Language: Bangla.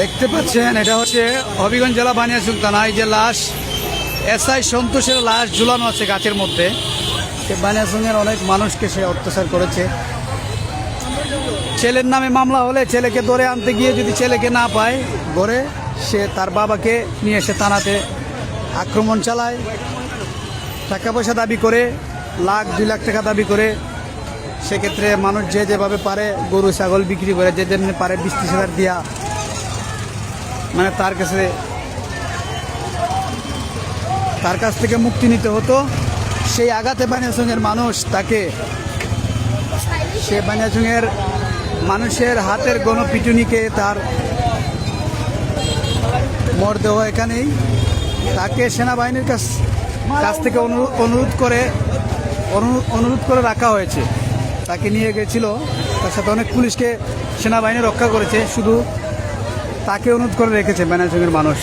দেখতে পাচ্ছেন, এটা হচ্ছে হবিগঞ্জ জেলা বানিয়াচুং থানা এই যে লাশ এসআই সন্তোষের লাশ ঝুলানো আছে গাছের মধ্যে। সে বানিয়াচুংয়ের অনেক মানুষকে সে অত্যাচার করেছে। ছেলের নামে মামলা হলে ছেলেকে ধরে আনতে গিয়ে যদি ছেলেকে না পায়, ধরে সে তার বাবাকে নিয়ে এসে থানাতে আক্রমণ চালায়। টাকা পয়সা দাবি করে, লাখ দুই লাখ টাকা দাবি করে। সেক্ষেত্রে মানুষ যে যেভাবে পারে গরু, ছাগল বিক্রি করে, যে যেমনি পারে, বিশ ত্রিশ দিয়া মানে তার কাছে তার কাছ থেকে মুক্তি নিতে হতো। সেই আঘাতে বানিয়াসঙ্গের মানুষ তাকে সে বানিয়াসঙ্গের মানুষের হাতের গণপিটুনিকে তার মরদেহ এখানেই। তাকে সেনাবাহিনীর কাছ কাছ থেকে অনুরোধ করে অনুরোধ করে রাখা হয়েছে। তাকে নিয়ে গেছিল। তার সাথে অনেক পুলিশকে সেনাবাহিনী রক্ষা করেছে। শুধু তাকে অনুরোধ করে রেখেছে ম্যানেজমেন্টের মানুষ।